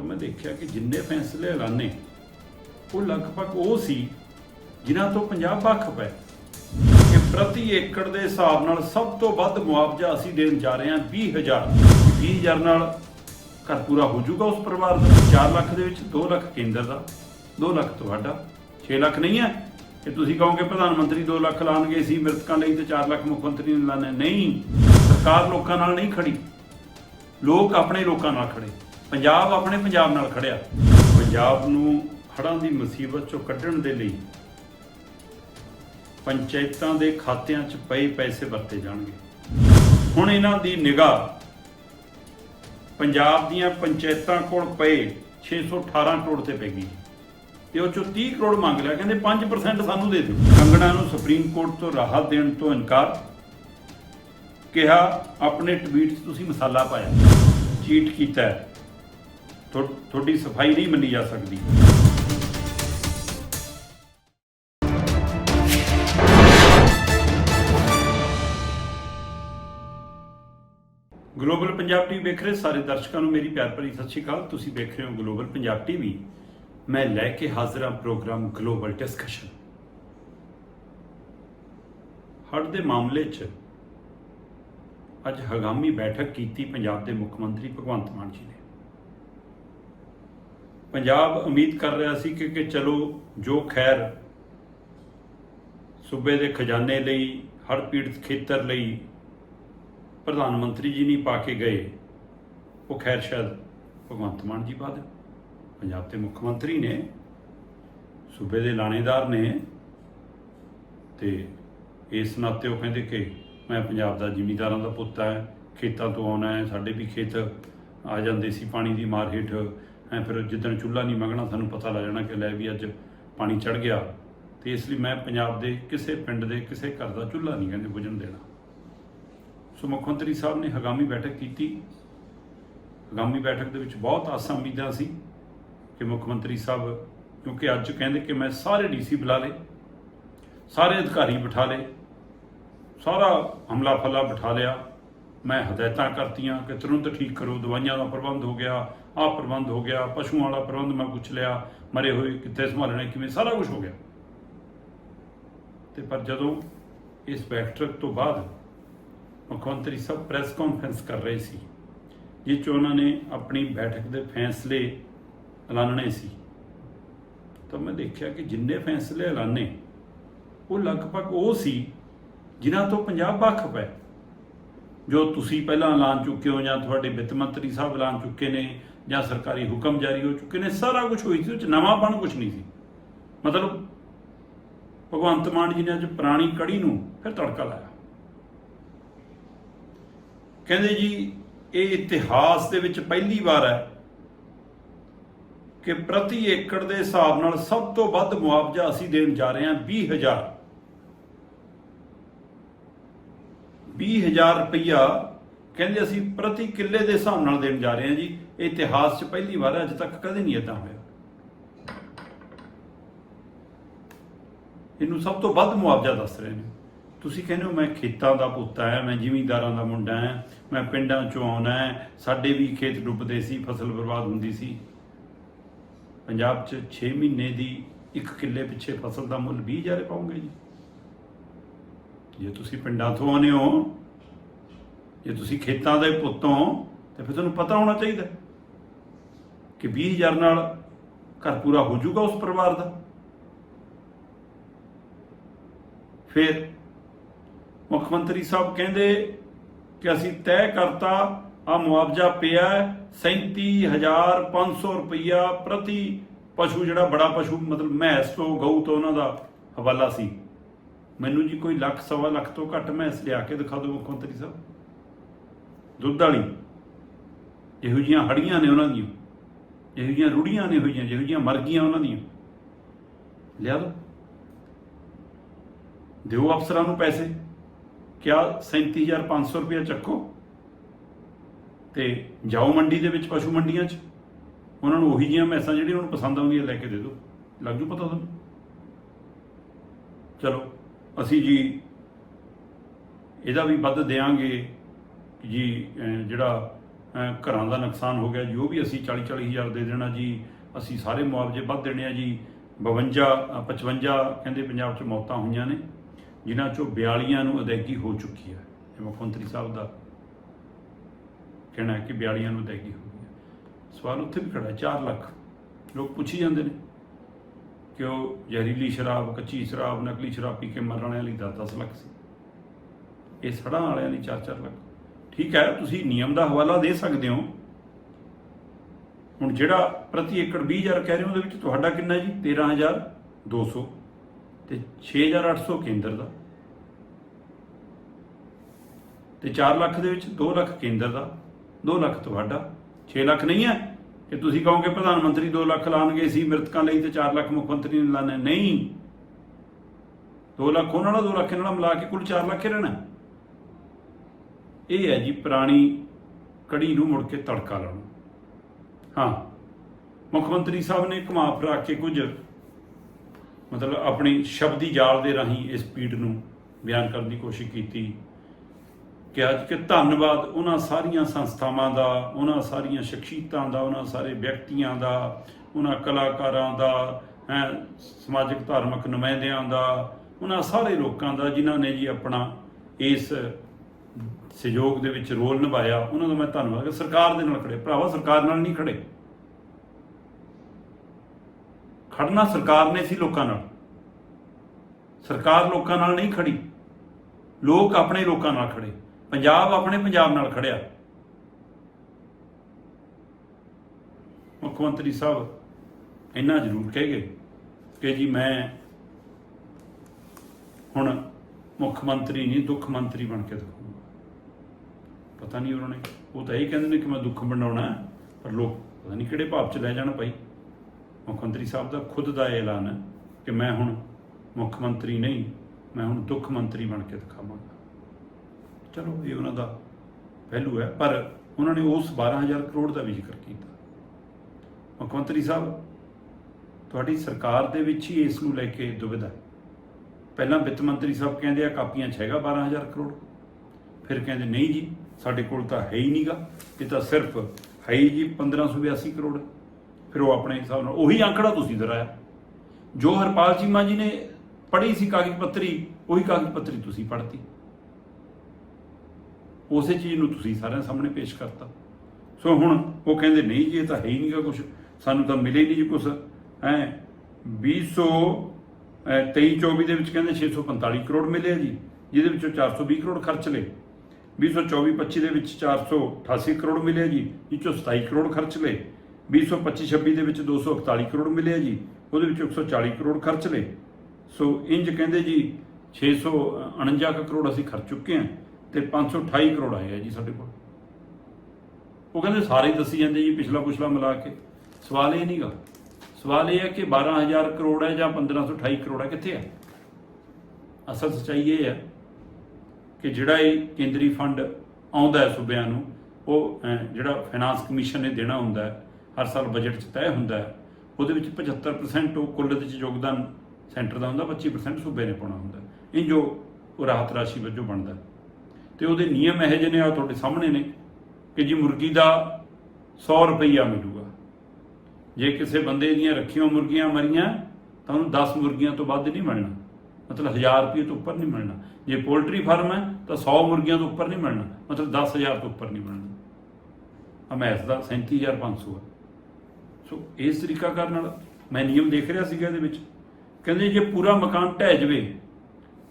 ਤਾਂ ਮੈਂ ਦੇਖਿਆ ਕਿ ਜਿੰਨੇ ਫੈਸਲੇ ਐਲਾਨੇ, ਉਹ ਲਗਭਗ ਉਹ ਸੀ ਜਿਨ੍ਹਾਂ ਤੋਂ ਪੰਜਾਬ ਵੱਖ ਪਏ ਕਿ ਪ੍ਰਤੀ ਏਕੜ ਦੇ ਹਿਸਾਬ ਨਾਲ ਸਭ ਤੋਂ ਵੱਧ ਮੁਆਵਜ਼ਾ ਅਸੀਂ ਦੇਣ ਜਾ ਰਹੇ ਹਾਂ 20000 20000 ਨਾਲ ਘਰ ਪੂਰਾ ਹੋ ਜਾਊਗਾ ਉਸ ਪਰਿਵਾਰ ਦਾ। 4 ਲੱਖ ਦੇ ਵਿੱਚ 2 ਲੱਖ ਕੇਂਦਰ ਦਾ 2 ਲੱਖ ਤੁਹਾਡਾ 6 ਲੱਖ ਨਹੀਂ ਹੈ। ਕਿ ਤੁਸੀਂ ਕਹੋਗੇ ਪ੍ਰਧਾਨ ਮੰਤਰੀ 2 ਲੱਖ ਲਾਣਗੇ ਸੀ ਮ੍ਰਿਤਕਾਂ ਲਈ ਤੇ 4 ਲੱਖ ਮੁੱਖ ਮੰਤਰੀ ਨੇ ਲਾਣੇ। ਨਹੀਂ, ਸਰਕਾਰ ਲੋਕਾਂ ਨਾਲ ਨਹੀਂ ਖੜੀ। ਲੋਕ ਆਪਣੇ ਲੋਕਾਂ ਨਾਲ ਖੜੇ। ਪੰਜਾਬ ਆਪਣੇ ਪੰਜਾਬ ਨਾਲ ਖੜਿਆ। ਪੰਜਾਬ ਨੂੰ ਹੜ੍ਹਾਂ ਦੀ ਮੁਸੀਬਤ ਚੋਂ ਕੱਢਣ ਦੇ ਲਈ ਪੰਚਾਇਤਾਂ ਦੇ ਖਾਤਿਆਂ 'ਚ ਪਏ ਪੈਸੇ ਵਰਤੇ ਜਾਣਗੇ। ਹੁਣ ਇਹਨਾਂ ਦੀ ਨਿਗਾਹ ਪੰਜਾਬ ਦੀਆਂ ਪੰਚਾਇਤਾਂ ਕੋਲ ਪਏ 618 ਕਰੋੜ ਤੇ ਪੈ ਗਈ। ਤੇ ਉਹ ਚੋਂ 30 ਕਰੋੜ ਮੰਗ ਲਿਆ, ਕਹਿੰਦੇ 5% ਸਾਨੂੰ ਦੇ ਦਿਓ। ਕੰਗਣਾ ਨੂੰ ਸੁਪਰੀਮ ਕੋਰਟ ਤੋਂ ਰਾਹਤ ਦੇਣ ਤੋਂ ਇਨਕਾਰ, ਕਿਹਾ, ਆਪਣੇ ਟਵੀਟ 'ਚ ਤੁਸੀਂ ਮਸਾਲਾ ਪਾਇਆ। ਚੀਟ ਕੀਤਾ ਤੁਹਾਡੀ ਸਫ਼ਾਈ ਨਹੀਂ ਮੰਨੀ ਜਾ ਸਕਦੀ। ਗਲੋਬਲ ਪੰਜਾਬ ਟੀਵੀ ਵੇਖ ਰਹੇ ਸਾਰੇ ਦਰਸ਼ਕਾਂ ਨੂੰ ਮੇਰੀ ਪਿਆਰ ਭਰੀ ਸਤਿ ਸ਼੍ਰੀ ਅਕਾਲ। ਤੁਸੀਂ ਵੇਖ ਰਹੇ ਹੋ ਗਲੋਬਲ ਪੰਜਾਬ ਟੀਵੀ। ਮੈਂ ਲੈ ਕੇ ਹਾਜ਼ਰ ਹਾਂ ਪ੍ਰੋਗਰਾਮ ਗਲੋਬਲ ਡਿਸਕਸ਼ਨ। ਹੜ੍ਹ ਦੇ ਮਾਮਲੇ 'ਚ ਅੱਜ ਹਗਾਮੀ ਬੈਠਕ ਕੀਤੀ ਪੰਜਾਬ ਦੇ ਮੁੱਖ ਮੰਤਰੀ ਭਗਵੰਤ ਮਾਨ ਜੀ ਨੇ। ਪੰਜਾਬ ਉਮੀਦ ਕਰ ਰਿਹਾ ਸੀ ਕਿ ਕਿ ਚਲੋ, ਜੋ ਖੈਰ ਸੂਬੇ ਦੇ ਖਜ਼ਾਨੇ ਲਈ, ਹੜ੍ਹ ਪੀੜਤ ਖੇਤਰ ਲਈ ਪ੍ਰਧਾਨ ਮੰਤਰੀ ਜੀ ਨਹੀਂ ਪਾ ਕੇ ਗਏ, ਉਹ ਖੈਰ ਸ਼ਾਇਦ ਭਗਵੰਤ ਮਾਨ ਜੀ ਪਾ ਦੇਣ। ਪੰਜਾਬ ਦੇ ਮੁੱਖ ਮੰਤਰੀ ਨੇ, ਸੂਬੇ ਦੇ ਲਾਣੇਦਾਰ ਨੇ ਤੇ ਇਸ ਨਾਤੇ ਉਹ ਕਹਿੰਦੇ ਕਿ ਮੈਂ ਪੰਜਾਬ ਦਾ ਜ਼ਿਮੀਂਦਾਰਾਂ ਦਾ ਪੁੱਤ ਹੈ, ਖੇਤਾਂ ਤੋਂ ਆਉਣਾ ਹੈ, ਸਾਡੇ ਵੀ ਖੇਤ ਆ ਜਾਂਦੇ ਸੀ, ਪਾਣੀ ਦੀ ਮਾਰ ਹੇਠ ਐ ਫਿਰ ਜਿੱਦਣ ਚੁੱਲ੍ਹਾ ਨਹੀਂ ਮੰਗਣਾ, ਸਾਨੂੰ ਪਤਾ ਲੱਗ ਜਾਣਾ ਕਿ ਲੈ ਵੀ ਅੱਜ ਪਾਣੀ ਚੜ ਗਿਆ। ਤੇ ਇਸ ਲਈ ਮੈਂ ਪੰਜਾਬ ਦੇ ਕਿਸੇ ਪਿੰਡ ਦੇ, ਕਿਸੇ ਘਰ ਦਾ ਚੁੱਲ੍ਹਾ ਨਹੀਂ ਕਹਿੰਦੇ ਬੁਝਣ ਦੇਣਾ। ਸੋ ਮੁੱਖ ਮੰਤਰੀ ਸਾਹਿਬ ਨੇ ਹਗਾਮੀ ਬੈਠਕ ਕੀਤੀ। ਹਗਾਮੀ ਬੈਠਕ ਦੇ ਵਿੱਚ ਬਹੁਤ ਆਸਾਂ ਉਮੀਦਾਂ ਸੀ ਕਿ ਮੁੱਖ ਮੰਤਰੀ ਸਾਹਿਬ, ਕਿਉਂਕਿ ਅੱਜ ਕਹਿੰਦੇ ਕਿ ਮੈਂ ਸਾਰੇ ਡੀਸੀ ਬੁਲਾ ਲਏ, ਸਾਰੇ ਅਧਿਕਾਰੀ ਬਿਠਾ ਲਏ, ਸਾਰਾ ਹਮਲਾ ਫਲਾ ਬਿਠਾ ਲਿਆ। ਮੈਂ ਹਦਾਇਤਾਂ ਕਰਤੀਆਂ ਕਿ ਤੁਰੰਤ ਠੀਕ ਕਰੋ, ਦਵਾਈਆਂ ਦਾ ਪ੍ਰਬੰਧ ਹੋ ਗਿਆ, ਆਹ ਪ੍ਰਬੰਧ ਹੋ ਗਿਆ, ਪਸ਼ੂਆਂ ਵਾਲਾ ਪ੍ਰਬੰਧ ਮੈਂ ਪੁੱਛ ਲਿਆ, ਮਰੇ ਹੋਏ ਕਿੱਥੇ, ਸੰਭਾਲਣੇ ਕਿਵੇਂ, ਸਾਰਾ ਕੁਝ ਹੋ ਗਿਆ। ਤੇ ਪਰ ਜਦੋਂ ਇਸ ਬੈਠਕ ਤੋਂ ਬਾਅਦ ਮੁੱਖ ਮੰਤਰੀ ਸਾਹਿਬ ਪ੍ਰੈਸ ਕਾਨਫਰੰਸ ਕਰ ਰਹੇ ਸੀ, ਜਿਸ 'ਚ ਉਹਨਾਂ ਨੇ ਆਪਣੀ ਬੈਠਕ ਦੇ ਫੈਸਲੇ ਐਲਾਨਣੇ ਸੀ, ਤਾਂ ਮੈਂ ਦੇਖਿਆ ਕਿ ਜਿੰਨੇ ਫੈਸਲੇ ਐਲਾਨੇ, ਉਹ ਲਗਭਗ ਉਹ ਸੀ ਜਿਨ੍ਹਾਂ ਤੋਂ ਪੰਜਾਬ ਵੱਖ ਪਏ। ਜੋ ਤੁਸੀਂ ਪਹਿਲਾਂ ਐਲਾਨ ਚੁੱਕੇ ਹੋ ਜਾਂ ਤੁਹਾਡੇ ਵਿੱਤ ਮੰਤਰੀ ਸਾਹਿਬ ਐਲਾਨ ਚੁੱਕੇ ਨੇ ਜਾਂ ਸਰਕਾਰੀ ਹੁਕਮ ਜਾਰੀ ਹੋ ਚੁੱਕੇ ਨੇ, ਸਾਰਾ ਕੁਝ ਹੋਈ ਸੀ, ਉਹ ਚ ਨਵਾਂਪਣ ਕੁਝ ਨਹੀਂ ਸੀ। ਮਤਲਬ ਭਗਵੰਤ ਮਾਨ ਜੀ ਨੇ ਅੱਜ ਪੁਰਾਣੀ ਕੜੀ ਨੂੰ ਫਿਰ ਤੜਕਾ ਲਾਇਆ। ਕਹਿੰਦੇ ਜੀ, ਇਹ ਇਤਿਹਾਸ ਦੇ ਵਿੱਚ ਪਹਿਲੀ ਵਾਰ ਹੈ ਕਿ ਪ੍ਰਤੀ ਏਕੜ ਦੇ ਹਿਸਾਬ ਨਾਲ ਸਭ ਤੋਂ ਵੱਧ ਮੁਆਵਜ਼ਾ ਅਸੀਂ ਦੇਣ ਜਾ ਰਹੇ ਹਾਂ 20000 20000 ਰੁਪਈਆ ਕਹਿੰਦੇ ਅਸੀਂ ਪ੍ਰਤੀ ਕਿੱਲੇ ਦੇ ਹਿਸਾਬ ਨਾਲ ਦੇਣ ਜਾ ਰਹੇ ਹਾਂ ਜੀ। ਇਹ ਇਤਿਹਾਸ 'ਚ ਪਹਿਲੀ ਵਾਰ ਹੈ, ਅੱਜ ਤੱਕ ਕਦੇ ਨਹੀਂ ਇਦਾਂ ਹੋਇਆ। ਇਹਨੂੰ ਸਭ ਤੋਂ ਵੱਧ ਮੁਆਵਜ਼ਾ ਦੱਸ ਰਹੇ ਨੇ। ਤੁਸੀਂ ਕਹਿੰਦੇ ਹੋ, ਮੈਂ ਖੇਤਾਂ ਦਾ ਪੁੱਤ ਹਾਂ, ਮੈਂ ਜ਼ਿਮੀਂਦਾਰਾਂ ਦਾ ਮੁੰਡਾ ਹਾਂ, ਮੈਂ ਪਿੰਡਾਂ ਚੋਂ ਆਉਣਾ ਸਾਡੇ ਵੀ ਖੇਤ ਡੁੱਬਦੇ ਸੀ, ਫਸਲ ਬਰਬਾਦ ਹੁੰਦੀ ਸੀ। ਪੰਜਾਬ 'ਚ 6 ਮਹੀਨੇ ਦੀ ਇੱਕ ਕਿੱਲੇ ਪਿੱਛੇ ਫਸਲ ਦਾ ਮੁੱਲ 20000 ਪਾਉਂਗੇ ਜੀ। ਜੇ ਤੁਸੀਂ ਪਿੰਡਾਂ ਤੋਂ ਆਉਂਦੇ ਹੋ, ਜੇ ਤੁਸੀਂ ਖੇਤਾਂ ਦੇ ਪੁੱਤ ਹੋ, ਤੇ ਫਿਰ ਤੁਹਾਨੂੰ ਪਤਾ ਹੋਣਾ ਚਾਹੀਦਾ ਕਿ 20000 ਨਾਲ ਘਰ ਪੂਰਾ ਹੋ ਜਾਊਗਾ ਉਸ ਪਰਿਵਾਰ ਦਾ। ਫਿਰ ਮੁੱਖ ਮੰਤਰੀ ਸਾਹਿਬ ਕਹਿੰਦੇ ਕਿ ਅਸੀਂ ਤੈਅ ਕਰਤਾ ਆ ਮੁਆਵਜ਼ਾ ਪਿਆ ਹੈ 37500 ਰੁਪਈਆ ਪ੍ਰਤੀ ਪਸ਼ੂ ਜਿਹੜਾ ਬੜਾ ਪਸ਼ੂ, ਮਤਲਬ ਮੈਂਸ ਤੋਂ, ਗਊ ਤੋਂ ਉਹਨਾਂ ਦਾ ਹਵਾਲਾ ਸੀ। ਮੈਨੂੰ ਜੀ ਕੋਈ ਲੱਖ, ਸਵਾ ਲੱਖ ਤੋਂ ਘੱਟ ਮੈਂਸ ਲਿਆ ਕੇ ਦਿਖਾ ਦਿਓ ਮੁੱਖ ਮੰਤਰੀ ਸਾਹਿਬ। ਦੁੱਧ ਵਾਲੀ। ਇਹੋ ਜੀਆਂ ਹੜੀਆਂ ਨੇ ਉਹਨਾਂ ਦੀਆਂ। ਇਹੋ ਜੀਆਂ ਰੂੜੀਆਂ ਨੇ ਇਹੋ ਹੋਈਆਂ ਜਿਹੋ ਜੀਆਂ ਮਰ ਗਈਆਂ ਉਹਨਾਂ ਦੀਆਂ। ਲਿਆ ਦੋ। ਦਿਓ ਅਫਸਰਾਂ ਨੂੰ ਪੈਸੇ। ਕਿਆ 37500 ਰੁਪਏ ਚੱਕੋ। ਤੇ ਜਾਓ ਮੰਡੀ ਦੇ ਵਿੱਚ ਪਸ਼ੂ ਮੰਡੀਆਂ 'ਚ। ਉਹਨਾਂ ਨੂੰ ਉਹੀ ਜੀਆਂ ਮੈਸਾਂ ਜਿਹੜੀਆਂ ਉਹਨਾਂ ਨੂੰ ਪਸੰਦ ਆਉਂਦੀਆਂ ਲੈ ਕੇ ਦੇ ਦਿਓ। ਲੱਗ ਜੂ ਪਤਾ ਤੁਹਾਨੂੰ? ਚਲੋ। ਅਸੀਂ ਜੀ ਇਹਦਾ ਵੀ ਵੱਧ ਦੇਾਂਗੇ ਜੀ ਜਿਹੜਾ ਘਰਾਂ ਦਾ ਨੁਕਸਾਨ ਹੋ ਗਿਆ ਜੋ ਵੀ ਅਸੀਂ 40 40 ਹਜ਼ਾਰ ਦੇ ਦੇਣਾ ਜੀ ਅਸੀਂ ਸਾਰੇ ਮੁਆਵਜ਼ੇ ਵੱਧ ਦੇਣੇ ਆ ਜੀ। 52 ਅ, 55 ਕਹਿੰਦੇ ਪੰਜਾਬ 'ਚ ਮੌਤਾਂ ਹੋਈਆਂ ਨੇ ਜਿਨ੍ਹਾਂ 'ਚੋਂ 42 ਨੂੰ ਅਦਾਇਗੀ ਹੋ ਚੁੱਕੀ ਹੈ। ਇਹ ਮੁੱਖ ਮੰਤਰੀ ਸਾਹਿਬ ਦਾ ਕਹਿਣਾ ਹੈ ਕਿ 42 ਨੂੰ ਅਦਾਇਗੀ ਹੋ ਗਈ ਸਵਾਲ ਉੱਥੇ ਵੀ ਖੜਾ ਹੈ 4 ਲੱਖ। ਲੋਕ ਪੁੱਛੀ ਜਾਂਦੇ ਨੇ। ਕਿ ਉਹ ਜ਼ਹਿਰੀਲੀ ਸ਼ਰਾਬ, ਕੱਚੀ ਸ਼ਰਾਬ, ਨਕਲੀ ਸ਼ਰਾਬ ਪੀ ਕੇ ਮਰਨ ਵਾਲਿਆਂ ਲਈ 10 ਲੱਖ ਸੀ। ਇਹ ਸੜਾਂ ਵਾਲਿਆਂ ਲਈ 4-4 ਲੱਖ। ਠੀਕ ਹੈ, ਤੁਸੀਂ ਨਿਯਮ ਦਾ ਹਵਾਲਾ ਦੇ ਸਕਦੇ ਹੋ। ਹੁਣ ਜਿਹੜਾ ਪ੍ਰਤੀ ਏਕੜ 20000 ਕਹਿ ਰਹੇ ਹੋ, ਉਹਦੇ ਵਿੱਚ ਤੁਹਾਡਾ ਕਿੰਨਾ ਜੀ? 13200 ਤੇ 6800 ਕੇਂਦਰ ਦਾ। ਤੇ 4 ਲੱਖ ਦੇ ਵਿੱਚ 2 ਲੱਖ ਕੇਂਦਰ ਦਾ 2 ਲੱਖ ਤੁਹਾਡਾ 6 ਲੱਖ ਨਹੀਂ ਹੈ। ਕਿ ਤੁਸੀਂ ਕਹੋਗੇ ਪ੍ਰਧਾਨ ਮੰਤਰੀ 2 ਲੱਖ ਲਾਣਗੇ ਸੀ ਮ੍ਰਿਤਕਾਂ ਲਈ ਤੇ 4 ਲੱਖ ਮੁੱਖ ਮੰਤਰੀ ਨੇ ਲਾਣੇ। ਨਹੀਂ। 2 ਲੱਖ ਉਹਨਾਂ ਨਾਲ 2 ਲੱਖ ਇਹਨਾਂ ਨਾਲ ਮਿਲਾ ਕੇ ਕੁੱਲ 4 ਲੱਖ ਹੀ ਰਹਿਣਾ। ਇਹ ਹੈ ਜੀ ਪੁਰਾਣੀ ਕੜੀ ਨੂੰ ਮੁੜ ਕੇ ਤੜਕਾ ਲਾਉਣਾ। ਹਾਂ, ਮੁੱਖ ਮੰਤਰੀ ਸਾਹਿਬ ਨੇ ਘੁਮਾ ਫਿਰਾ ਕੇ ਕੁਝ ਮਤਲਬ ਆਪਣੀ ਸ਼ਬਦੀ ਜਾਲ ਦੇ ਰਾਹੀਂ ਇਸ ਪੀੜ ਨੂੰ ਬਿਆਨ ਕਰਨ ਦੀ ਕੋਸ਼ਿਸ਼ ਕੀਤੀ। ਕਿ ਅੱਜ ਕਿ ਧੰਨਵਾਦ ਉਹਨਾਂ ਸਾਰੀਆਂ ਸੰਸਥਾਵਾਂ ਦਾ, ਉਹਨਾਂ ਸਾਰੀਆਂ ਸ਼ਖਸੀਅਤਾਂ ਦਾ, ਉਹਨਾਂ ਸਾਰੇ ਵਿਅਕਤੀਆਂ ਦਾ, ਉਹਨਾਂ ਕਲਾਕਾਰਾਂ ਦਾ ਸਮਾਜਿਕ ਧਾਰਮਿਕ ਨੁਮਾਇੰਦਿਆਂ ਦਾ, ਉਹਨਾਂ ਸਾਰੇ ਲੋਕਾਂ ਦਾ ਜਿਨ੍ਹਾਂ ਨੇ ਜੀ ਆਪਣਾ ਇਸ ਸਹਿਯੋਗ ਦੇ ਵਿੱਚ ਰੋਲ ਨਿਭਾਇਆ, ਉਹਨਾਂ ਦਾ ਮੈਂ ਧੰਨਵਾਦ ਕਰਦਾ। ਸਰਕਾਰ ਦੇ ਨਾਲ ਖੜੇ। ਭਰਾਵਾ, ਸਰਕਾਰ ਨਾਲ ਨਹੀਂ ਖੜੇ। ਖੜਨਾ ਸਰਕਾਰ ਨੇ ਸੀ ਲੋਕਾਂ ਨਾਲ। ਸਰਕਾਰ ਲੋਕਾਂ ਨਾਲ ਨਹੀਂ ਖੜੀ। ਲੋਕ ਆਪਣੇ ਲੋਕਾਂ ਨਾਲ ਖੜੇ। ਪੰਜਾਬ ਆਪਣੇ ਪੰਜਾਬ ਨਾਲ ਖੜਿਆ। ਮੁੱਖ ਮੰਤਰੀ ਸਾਹਿਬ ਇੰਨਾ ਜ਼ਰੂਰ ਕਹਿ ਗਏ ਕਿ ਜੀ ਮੈਂ ਹੁਣ ਮੁੱਖ ਮੰਤਰੀ ਨਹੀਂ ਦੁੱਖ ਮੰਤਰੀ ਬਣ ਕੇ ਦਿਖਾਉਂਗਾ। ਪਤਾ ਨਹੀਂ ਉਹਨਾਂ ਨੇ ਉਹ ਤਾਂ ਇਹ ਕਹਿੰਦੇ ਨੇ ਕਿ ਮੈਂ ਦੁੱਖ ਬਣਾਉਣਾ ਹੈ, ਪਰ ਲੋਕ ਪਤਾ ਨਹੀਂ ਕਿਹੜੇ ਭਾਵ ਚ ਲੈ ਜਾਣ ਭਾਈ। ਮੁੱਖ ਮੰਤਰੀ ਸਾਹਿਬ ਦਾ ਖੁਦ ਦਾ ਇਹ ਐਲਾਨ ਹੈ ਕਿ ਮੈਂ ਹੁਣ ਮੁੱਖ ਮੰਤਰੀ ਨਹੀਂ ਮੈਂ ਹੁਣ ਦੁੱਖ ਮੰਤਰੀ ਬਣ ਕੇ ਦਿਖਾਵਾਂਗਾ। ਚਲੋ ਇਹ ਉਹਨਾਂ ਦਾ ਪਹਿਲੂ ਹੈ, ਪਰ ਉਹਨਾਂ ਨੇ ਉਸ 12000 ਕਰੋੜ ਦਾ ਵੀ ਜ਼ਿਕਰ ਕੀਤਾ। ਮੁੱਖ ਮੰਤਰੀ ਸਾਹਿਬ, ਤੁਹਾਡੀ ਸਰਕਾਰ ਦੇ ਵਿੱਚ ਹੀ ਇਸ ਨੂੰ ਲੈ ਕੇ ਦੁਵਿਧਾ ਹੈ। ਪਹਿਲਾਂ ਵਿੱਤ ਮੰਤਰੀ ਸਾਹਿਬ ਕਹਿੰਦੇ ਆ, ਕਾਪੀਆਂ 'ਚ ਹੈਗਾ 12000 ਕਰੋੜ। ਫਿਰ ਕਹਿੰਦੇ, ਨਹੀਂ ਜੀ, ਸਾਡੇ ਕੋਲ ਤਾਂ ਹੈ ਹੀ ਨਹੀਂਗਾ। ਇਹ ਤਾਂ ਸਿਰਫ ਹੈ ਹੀ ਜੀ 1582 ਕਰੋੜ। ਫਿਰ ਉਹ ਆਪਣੇ ਹਿਸਾਬ ਨਾਲ ਉਹੀ ਅੰਕੜਾ ਤੁਸੀਂ ਦਰਾਇਆ। ਜੋ ਹਰਪਾਲ ਚੀਮਾ ਜੀ ਨੇ ਪੜ੍ਹੀ ਸੀ ਕਾਗਜ਼ ਪੱਤਰੀ, ਉਹੀ ਕਾਗਜ਼ ਪੱਤਰੀ ਤੁਸੀਂ ਪੜ੍ਹਤੀ। ਉਸੇ ਚੀਜ਼ ਨੂੰ ਤੁਸੀਂ ਸਾਰਿਆਂ ਸਾਹਮਣੇ ਪੇਸ਼ ਕਰਤਾ। ਸੋ ਹੁਣ ਉਹ ਕਹਿੰਦੇ, ਨਹੀਂ ਜੀ, ਇਹ ਤਾਂ ਹੈ ਹੀ ਨਹੀਂਗਾ ਕੁਝ ਸਾਨੂੰ ਤਾਂ ਮਿਲੇ ਨਹੀਂ ਜੀ ਕੁਝ ਹੈ? 200 23 24 ਦੇ ਵਿੱਚ ਕਹਿੰਦੇ 645 ਕਰੋੜ ਮਿਲੇ ਜੀ, ਜਿਹਦੇ ਵਿੱਚੋਂ 420 ਕਰੋੜ ਖਰਚ ਲਏ। 224 25 ਦੇ ਵਿੱਚ 488 ਕਰੋੜ ਮਿਲੇ ਜੀ ਜਿਹ ਚੋਂ 27 ਕਰੋੜ ਖਰਚ ਲਏ। 225 26 ਦੇ ਵਿੱਚ 241 ਕਰੋੜ ਮਿਲੇ ਜੀ, ਉਹਦੇ ਵਿੱਚ 140 ਕਰੋੜ ਖਰਚ ਲਏ। ਸੋ ਇੰਜ ਕਹਿੰਦੇ ਜੀ 649 ਕੁ ਕਰੋੜ ਅਸੀਂ ਖਰਚ ਚੁੱਕੇ ਹਾਂ। ਤੇ 528 ਕਰੋੜ ਆਏ ਆ ਜੀ ਸਾਡੇ ਕੋਲ। ਉਹ ਕਹਿੰਦੇ ਸਾਰੇ ਦੱਸੀ ਜਾਂਦੇ ਜੀ, ਪਿਛਲਾ ਪੁਛਲਾ ਮਿਲਾ ਕੇ। ਸਵਾਲ ਇਹ ਨਹੀਂਗਾ। ਸਵਾਲ ਇਹ ਹੈ ਕਿ 12000 ਕਰੋੜ ਹੈ ਜਾਂ 1528 ਕਰੋੜ ਹੈ ਕਿੱਥੇ ਹੈ ਅਸਲ ਸਚਾਈ ਇਹ ਹੈ ਕਿ ਜਿਹੜਾ ਇਹ ਕੇਂਦਰੀ ਫੰਡ ਆਉਂਦਾ ਹੈ ਸੂਬਿਆਂ ਨੂੰ, ਉਹ ਜਿਹੜਾ ਫਾਈਨਾਂਸ ਕਮਿਸ਼ਨ ਨੇ ਦੇਣਾ ਹੁੰਦਾ ਹੈ, ਹਰ ਸਾਲ ਬਜਟ 'ਚ ਤੈਅ ਹੁੰਦਾ ਹੈ, ਉਹਦੇ ਵਿੱਚ 75% ਉਹ ਕੁੱਲ ਦੇ ਵਿੱਚ ਯੋਗਦਾਨ ਸੈਂਟਰ ਦਾ ਹੁੰਦਾ 25% ਸੂਬੇ ਨੇ ਪਾਉਣਾ ਹੁੰਦਾ ਇਹ ਜੋ ਉਹ ਰਾਹਤ ਰਾਸ਼ੀ ਵਜੋਂ ਬਣਦਾ ਤੇ ਉਹਦੇ ਨਿਯਮ ਇਹੋ ਜਿਹੇ ਨੇ ਆ ਤੁਹਾਡੇ ਸਾਹਮਣੇ ਨੇ ਕਿ ਜੀ ਮੁਰਗੀ ਦਾ 100 ਰੁਪਈਆ ਮਿਲੂਗਾ। ਜੇ ਕਿਸੇ ਬੰਦੇ ਦੀਆਂ ਰੱਖੀਆਂ ਮੁਰਗੀਆਂ ਮਰੀਆਂ, ਤਾਂ ਉਹਨੂੰ 10 ਮੁਰਗੀਆਂ ਤੋਂ ਵੱਧ ਨਹੀਂ ਮਿਲਣਾ। ਮਤਲਬ 1000 ਰੁਪਏ ਤੋਂ ਉੱਪਰ ਨਹੀਂ ਮਿਲਣਾ। ਜੇ ਪੋਲਟਰੀ ਫਾਰਮ ਹੈ, ਤਾਂ 100 ਮੁਰਗੀਆਂ ਤੋਂ ਉੱਪਰ ਨਹੀਂ ਮਿਲਣਾ। ਮਤਲਬ 10000 ਤੋਂ ਉੱਪਰ ਨਹੀਂ ਮਿਲਣਾ। ਅਮੈਸ ਦਾ 37500 ਹੈ। ਸੋ ਇਸ ਤਰੀਕਾ ਕਰਨ ਨਾਲ ਮੈਂ ਨਿਯਮ ਦੇਖ ਰਿਹਾ ਸੀਗਾ ਇਹਦੇ ਵਿੱਚ। ਕਹਿੰਦੇ ਜੇ ਪੂਰਾ ਮਕਾਨ ਢਹਿ ਜਵੇ,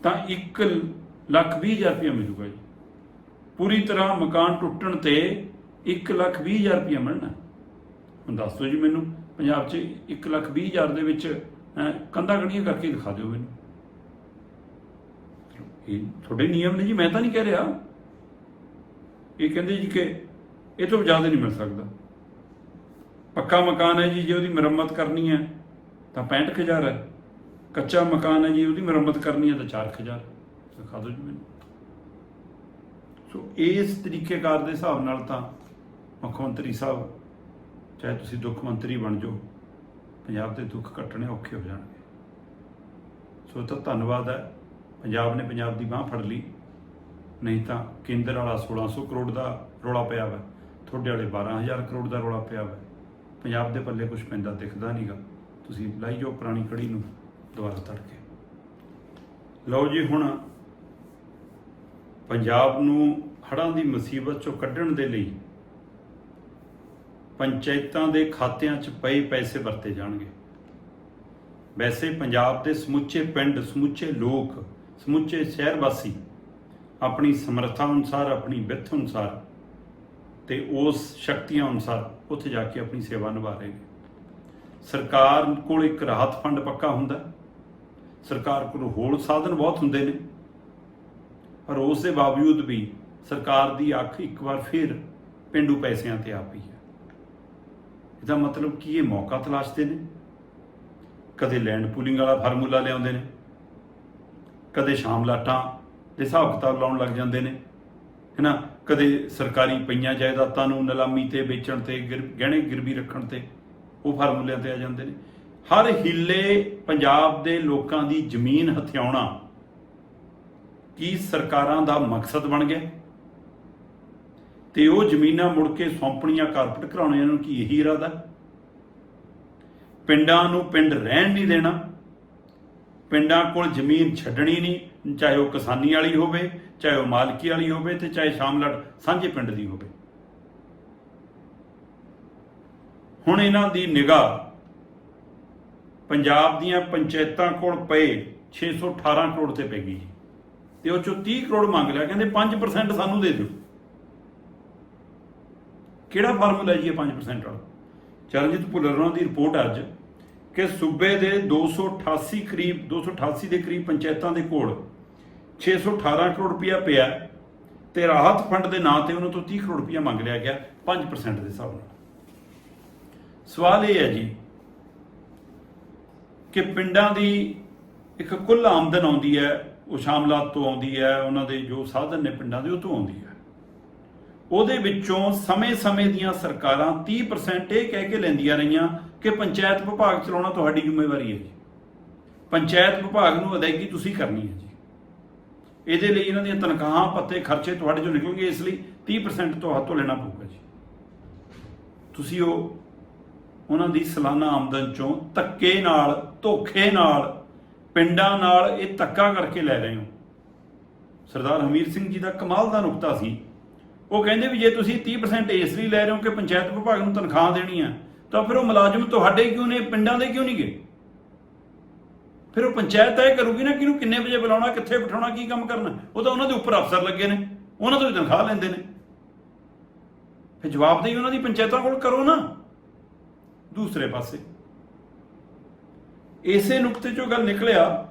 ਤਾਂ 1 ਲੱਖ 20 ਹਜ਼ਾਰ ਰੁਪਏ ਮਿਲੂਗਾ ਜੀ। ਪੂਰੀ ਤਰ੍ਹਾਂ ਮਕਾਨ ਟੁੱਟਣ ਤੇ 1 ਲੱਖ 20 ਹਜ਼ਾਰ ਰੁਪਏ ਮਿਲਣਾ ਹੁਣ ਦੱਸ ਦਿਓ ਜੀ ਮੈਨੂੰ ਪੰਜਾਬ 'ਚ 1 ਲੱਖ 20 ਹਜ਼ਾਰ ਦੇ ਵਿੱਚ ਅਹ, ਕੰਧਾਂ ਕੜੀਆਂ ਕਰਕੇ ਦਿਖਾ ਦਿਓ ਮੈਨੂੰ। ਇਹ ਤੁਹਾਡੇ ਨਿਯਮ ਨੇ ਜੀ ਮੈਂ ਤਾਂ ਨਹੀਂ ਕਹਿ ਰਿਹਾ। ਇਹ ਕਹਿੰਦੇ ਜੀ ਕਿ ਇਹ ਤੋਂ ਜ਼ਿਆਦਾ ਨਹੀਂ ਮਿਲ ਸਕਦਾ। ਪੱਕਾ ਮਕਾਨ ਹੈ ਜੀ ਜੇ ਉਹਦੀ ਮੁਰੰਮਤ ਕਰਨੀ ਹੈ ਤਾਂ 65000 ਹੈ। ਕੱਚਾ ਮਕਾਨ ਹੈ ਜੀ ਉਹਦੀ ਮੁਰੰਮਤ ਕਰਨੀ ਹੈ ਤਾਂ 4000 ਦਿਖਾ ਦਿਓ ਜੀ ਮੈਨੂੰ। ਸੋ ਇਸ ਤਰੀਕੇਕਾਰ ਦੇ ਹਿਸਾਬ ਨਾਲ ਤਾਂ ਮੁੱਖ ਮੰਤਰੀ ਸਾਹਿਬ, ਚਾਹੇ ਤੁਸੀਂ ਦੁੱਖ ਮੰਤਰੀ ਬਣ ਜਾਓ, ਪੰਜਾਬ ਦੇ ਦੁੱਖ ਕੱਟਣੇ ਔਖੇ ਹੋ ਜਾਣਗੇ। ਸੋ ਤਾਂ ਧੰਨਵਾਦ ਹੈ। ਪੰਜਾਬ ਨੇ ਪੰਜਾਬ ਦੀ ਬਾਹ ਫੜ ਲਈ। ਨਹੀਂ ਤਾਂ ਕੇਂਦਰ ਵਾਲਾ 1600 ਕਰੋੜ ਦਾ ਰੋਲਾ ਪਿਆ ਵਾ। ਤੁਹਾਡੇ ਵਾਲੇ 12000 ਕਰੋੜ ਦਾ ਰੌਲਾ ਪਿਆ ਵਾ। ਪੰਜਾਬ ਦੇ ਪੱਲੇ ਕੁਝ ਪੈਂਦਾ ਦਿਖਦਾ ਨਹੀਂਗਾ ਤੁਸੀਂ ਲਾਈ ਜਾਓ ਪੁਰਾਣੀ ਕੜੀ ਨੂੰ ਦੁਬਾਰਾ ਤੜਕੇ। ਲਓ ਜੀ ਹੁਣ ਪੰਜਾਬ ਨੂੰ ਹੜ੍ਹਾਂ ਦੀ ਮੁਸੀਬਤ ਚੋਂ ਕੱਢਣ ਦੇ ਲਈ ਪੰਚਾਇਤਾਂ ਦੇ ਖਾਤਿਆਂ 'ਚ ਪਏ ਪੈਸੇ ਵਰਤੇ ਜਾਣਗੇ। ਵੈਸੇ ਪੰਜਾਬ ਦੇ ਸਮੁੱਚੇ ਪਿੰਡ, ਸਮੁੱਚੇ ਲੋਕ, ਸਮੁੱਚੇ ਸ਼ਹਿਰ ਵਾਸੀ ਆਪਣੀ ਸਮਰੱਥਾ ਅਨੁਸਾਰ, ਆਪਣੀ ਵਿੱਥ ਅਨੁਸਾਰ ਤੇ ਉਸ ਸ਼ਕਤੀਆਂ ਅਨੁਸਾਰ ਉੱਥੇ ਜਾ ਕੇ ਆਪਣੀ ਸੇਵਾ ਨਿਭਾ ਰਹੇ ਨੇ। ਸਰਕਾਰ ਕੋਲ ਇੱਕ ਰਾਹਤ ਫੰਡ ਪੱਕਾ ਹੁੰਦਾ। ਸਰਕਾਰ ਕੋਲ ਹੋਰ ਸਾਧਨ ਬਹੁਤ ਹੁੰਦੇ ਨੇ। ਪਰ ਉਸ ਦੇ ਬਾਵਜੂਦ ਵੀ ਸਰਕਾਰ ਦੀ ਅੱਖ ਇੱਕ ਵਾਰ ਫਿਰ ਪਿੰਡੂ ਪੈਸਿਆਂ ਤੇ ਆ ਪਈ ਹੈ। ਇਹਦਾ ਮਤਲਬ ਕੀ ਇਹ ਮੌਕਾ ਤਲਾਸ਼ਦੇ ਨੇ? ਕਦੇ ਲੈਂਡ ਪੂਲਿੰਗ ਵਾਲਾ ਫਾਰਮੂਲਾ ਲਿਆਉਂਦੇ ਨੇ, ਕਦੇ ਸ਼ਾਮ ਲਾਟਾਂ ਦੇ ਹਿਸਾਬ ਕਿਤਾਬ ਲਾਉਣ ਲੱਗ ਜਾਂਦੇ ਨੇ, ਹੈਨਾ? ਕਦੇ ਸਰਕਾਰੀ ਪਈਆਂ ਜਾਇਦਾਦਾਂ ਨੂੰ ਨਿਲਾਮੀ ਤੇ ਵੇਚਣ ਤੇ, ਗਿਰ- ਗਹਿਣੇ ਗਿਰਵੀ ਰੱਖਣ ਤੇ ਉਹ ਫਾਰਮੂਲਿਆਂ ਤੇ ਆ ਜਾਂਦੇ ਨੇ। ਹਰ ਹਿੱਲੇ ਪੰਜਾਬ ਦੇ ਲੋਕਾਂ ਦੀ ਜ਼ਮੀਨ ਹਥਿਆਉਣਾ ਕੀ ਸਰਕਾਰਾਂ ਦਾ ਮਕਸਦ ਬਣ ਗਿਆ? ਤੇ ਉਹ ਜ਼ਮੀਨਾਂ ਮੁੜ ਕੇ ਸੌਂਪਣੀਆਂ ਕਾਰਪਟ ਕਰਾਉਣੀਆਂ ਨੂੰ ਕੀ ਇਹੀ ਇਰਾਦਾ? ਪਿੰਡਾਂ ਨੂੰ ਪਿੰਡ ਰਹਿਣ ਨਹੀਂ ਦੇਣਾ। ਪਿੰਡਾਂ ਕੋਲ ਜ਼ਮੀਨ ਛੱਡਣੀ ਨਹੀਂ, ਚਾਹੇ ਉਹ ਕਿਸਾਨੀ ਵਾਲੀ ਹੋਵੇ, ਚਾਹੇ ਉਹ ਮਾਲਕੀ ਵਾਲੀ ਹੋਵੇ ਤੇ ਚਾਹੇ ਸ਼ਾਮਲੜ ਸਾਂਝੇ ਪਿੰਡ ਦੀ ਹੋਵੇ। ਹੁਣ ਇਹਨਾਂ ਦੀ ਨਿਗਾਹ ਪੰਜਾਬ ਦੀਆਂ ਪੰਚਾਇਤਾਂ ਕੋਲ ਪਏ 618 ਕਰੋੜ ਤੇ ਪੈ ਗਈ ਜੀ। ਤੇ ਉਹ ਚੋਂ 30 ਕਰੋੜ ਮੰਗ ਲਿਆ, ਕਹਿੰਦੇ 5% ਸਾਨੂੰ ਦੇ ਦਿਓ। ਕਿਹੜਾ ਫਾਰਮੂਲਾ ਜੀ ਇਹ 5% ਵਾਲਾ? ਚਰਨਜੀਤ ਭੁੱਲਰਾਂ ਦੀ ਰਿਪੋਰਟ ਅੱਜ ਕਿ ਸੂਬੇ ਦੇ 288 ਕਰੀਬ 288 ਦੇ ਕਰੀਬ ਪੰਚਾਇਤਾਂ ਦੇ ਕੋਲ 618 ਕਰੋੜ ਰੁਪਇਆ ਪਿਆ ਤੇ ਰਾਹਤ ਫੰਡ ਦੇ ਨਾਂ ਤੇ ਉਹਨਾਂ ਤੋਂ 30 ਕਰੋੜ ਰੁਪਇਆ ਮੰਗ ਲਿਆ ਗਿਆ 5% ਦੇ ਹਿਸਾਬ ਨਾਲ। ਸਵਾਲ ਇਹ ਹੈ ਜੀ ਕਿ ਪਿੰਡਾਂ ਦੀ ਇੱਕ ਕੁੱਲ ਆਮਦਨ ਆਉਂਦੀ ਹੈ ਉਹ ਸ਼ਾਮਲਾਤ ਤੋਂ ਆਉਂਦੀ ਹੈ, ਉਹਨਾਂ ਦੇ ਜੋ ਸਾਧਨ ਨੇ ਪਿੰਡਾਂ ਦੇ, ਉਹ ਤੋਂ ਆਉਂਦੀ ਹੈ। ਉਹਦੇ ਵਿੱਚੋਂ ਸਮੇਂ-ਸਮੇਂ ਦੀਆਂ ਸਰਕਾਰਾਂ 30% ਇਹ ਕਹਿ ਕੇ ਲੈਂਦੀਆਂ ਰਹੀਆਂ ਕਿ ਪੰਚਾਇਤ ਵਿਭਾਗ ਚਲਾਉਣਾ ਤੁਹਾਡੀ ਜ਼ਿੰਮੇਵਾਰੀ ਹੈ ਜੀ। ਪੰਚਾਇਤ ਵਿਭਾਗ ਨੂੰ ਅਦਾਇਗੀ ਤੁਸੀਂ ਕਰਨੀ ਹੈ ਜੀ। ਇਹਦੇ ਲਈ ਇਹਨਾਂ ਦੀਆਂ ਤਨਖਾਹਾਂ, ਪੱਤੇ, ਖਰਚੇ ਤੁਹਾਡੇ ਚੋਂ ਨਿਕਲਣਗੇ, ਇਸ ਲਈ 30% ਤੋਂ ਹੱਥੋਂ ਲੈਣਾ ਪਊਗਾ ਜੀ। ਤੁਸੀਂ ਉਹ, ਉਹਨਾਂ ਦੀ ਸਾਲਾਨਾ ਆਮਦਨ ਚੋਂ ਧੱਕੇ ਨਾਲ, ਧੋਖੇ ਨਾਲ ਪਿੰਡਾਂ ਨਾਲ ਇਹ ਧੱਕਾ ਕਰਕੇ ਲੈ ਰਹੇ ਹੋ। ਸਰਦਾਰ ਹਮੀਰ ਸਿੰਘ ਜੀ ਦਾ ਕਮਾਲ ਦਾ ਨੁਕਤਾ ਸੀ। ਉਹ ਕਹਿੰਦੇ ਵੀ ਜੇ ਤੁਸੀਂ 30% ਇਸ ਲਈ ਲੈ ਰਹੇ ਹੋ ਕਿ ਪੰਚਾਇਤ ਵਿਭਾਗ ਨੂੰ ਤਨਖਾਹ ਦੇਣੀ ਆ ਤਾਂ ਫਿਰ ਉਹ ਮੁਲਾਜ਼ਮ ਤੁਹਾਡੇ ਕਿਉਂ ਨੇ, ਪਿੰਡਾਂ ਦੇ ਕਿਉਂ ਨਹੀਂ ਗਏ? ਫਿਰ ਉਹ ਪੰਚਾਇਤ ਤੈਅ ਕਰੂਗੀ ਨਾ ਕਿਹਨੂੰ ਕਿੰਨੇ ਵਜੇ ਬੁਲਾਉਣਾ, ਕਿੱਥੇ ਬਿਠਾਉਣਾ, ਕੀ ਕੰਮ ਕਰਨਾ? ਉਹ ਤਾਂ ਉਹਨਾਂ ਦੇ ਉੱਪਰ ਅਫਸਰ ਲੱਗੇ ਨੇ, ਉਹਨਾਂ ਤੋਂ ਹੀ ਤਨਖਾਹ ਲੈਂਦੇ ਨੇ। ਫਿਰ ਜਵਾਬਦੇਹੀ ਉਹਨਾਂ ਦੀ ਪੰਚਾਇਤਾਂ ਕੋਲ ਕਰੋ ਨਾ। ਦੂਸਰੇ ਪਾਸੇ ਇਸੇ ਨੁਕਤੇ ਚੋਂ ਗੱਲ ਨਿਕਲਿਆ